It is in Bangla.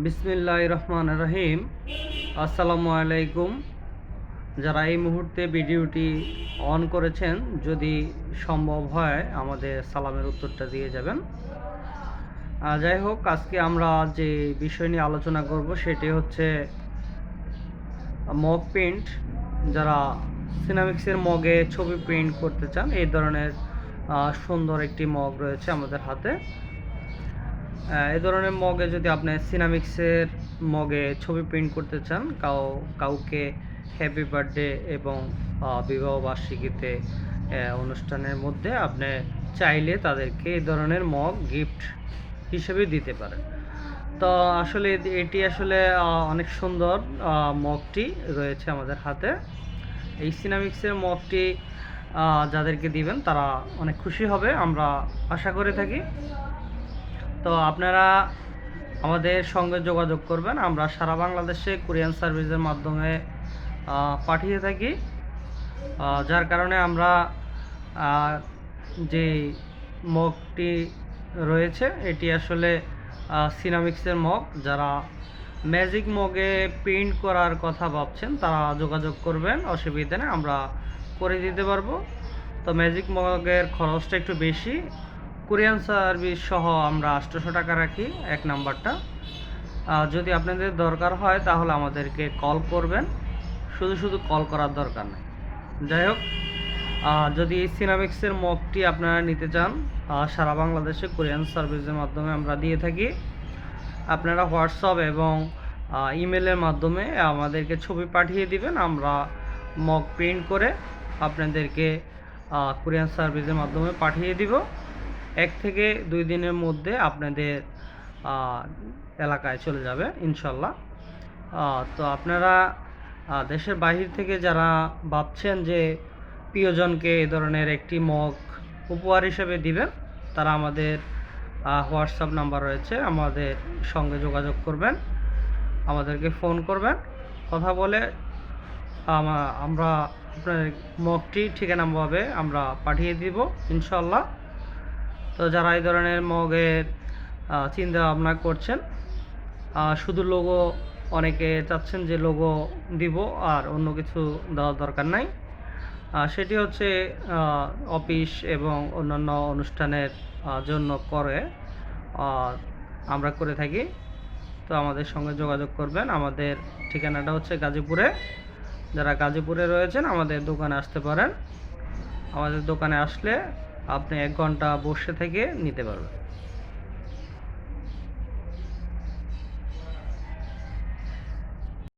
বিসমিল্লাহ রহমান রহিম। আসসালামু আলাইকুম। যারা এই মুহূর্তে ভিডিওটি অন করেছেন, যদি সম্ভব হয় আমাদের সালামের উত্তরটা দিয়ে যাবেন। যাই হোক, আজকে আমরা যে বিষয় নিয়ে আলোচনা করব, সেটি হচ্ছে মগ প্রিন্ট। যারা সিনামিক্সের মগে ছবি প্রিন্ট করতে চান, এই ধরনের সুন্দর একটি মগ রয়েছে আমাদের হাতে। এই ধরনের মগে যদি আপনি সিনামিক্সের মগে ছবি প্রিন্ট করতে চান কাউ কাউকে হ্যাপি বার্থডে এবং বিবাহ বার্ষিকীতে অনুষ্ঠানের মধ্যে আপনি চাইলে তাদেরকে এই ধরনের মগ গিফট হিসেবে দিতে পারেন। তো আসলে এটি- আসলে অনেক সুন্দর মগটি রয়েছে আমাদের হাতে। এই সিনামিক্সের মগটি যাদেরকে দিবেন তারা অনেক খুশি হবে, আমরা আশা করে থাকি। তো আপনারা আমাদের সঙ্গে যোগাযোগ করবেন। আমরা সারা বাংলাদেশে কোরিয়ান সার্ভিসের মাধ্যমে পাঠিয়ে থাকি। যার কারণে আমরা যে মগটি রয়েছে, এটি আসলে সিনামিক্সের মগ। যারা ম্যাজিক মগে প্রিন্ট করার কথা ভাবছেন, তারা যোগাযোগ করবেন। অসুবিধা নেই, আমরা করে দিতে পারব। তো ম্যাজিক মগের খরচটা একটু বেশি। কোরিয়ান সার্ভিস সহ আমরা আটশোশো টাকা রাখি, এক নাম্বারটা। যদি আপনাদের দরকার হয় তাহলে আমাদেরকে কল করবেন। শুধু শুধু কল করার দরকার নেই। যাই হোক যদি এই সিনামিক্সের মগটি আপনারা নিতে চান সারা বাংলাদেশে কোরিয়ান সার্ভিসের মাধ্যমে আমরা দিয়ে থাকি। আপনারা হোয়াটসঅ্যাপ এবং ইমেলের মাধ্যমে আমাদেরকে ছবি পাঠিয়ে দিবেন। আমরা মগ প্রিন্ট করে আপনাদেরকে কোরিয়ান সার্ভিসের মাধ্যমে পাঠিয়ে দিব। এক থেকে দুই দিনের মধ্যে আপনাদের এলাকায় চলে যাবে, ইনশাল্লাহ। তো আপনারা দেশের বাহির থেকে যারা ভাবছেন যে প্রিয়জনকে এ ধরনের একটি মগ উপহার হিসেবে দিবেন, তারা আমাদের হোয়াটসঅ্যাপ নাম্বার রয়েছে, আমাদের সঙ্গে যোগাযোগ করবেন, আমাদেরকে ফোন করবেন, কথা বলে আমরা আপনার মগটি ঠিকানাভাবে আমরা পাঠিয়ে দিব, ইনশাল্লাহ। তো যারা এই ধরনের মগের চিন্তা ভাবনা করছেন শুধু লোগো অনেকে চাচ্ছেন যে লোগো দিব আর অন্য কিছু দেওয়ার দরকার নাই। সেটি হচ্ছে অফিস এবং অন্যান্য অনুষ্ঠানের জন্য করে আমরা করে থাকি। তো আমাদের সঙ্গে যোগাযোগ করবেন। আমাদের ঠিকানাটা হচ্ছে গাজীপুরে। যারা গাজীপুরে রয়েছেন, আমাদের দোকানে আসতে পারেন। আমাদের দোকানে আসলে আপনি এক ঘণ্টা বসে থেকে নিতে পারবেন।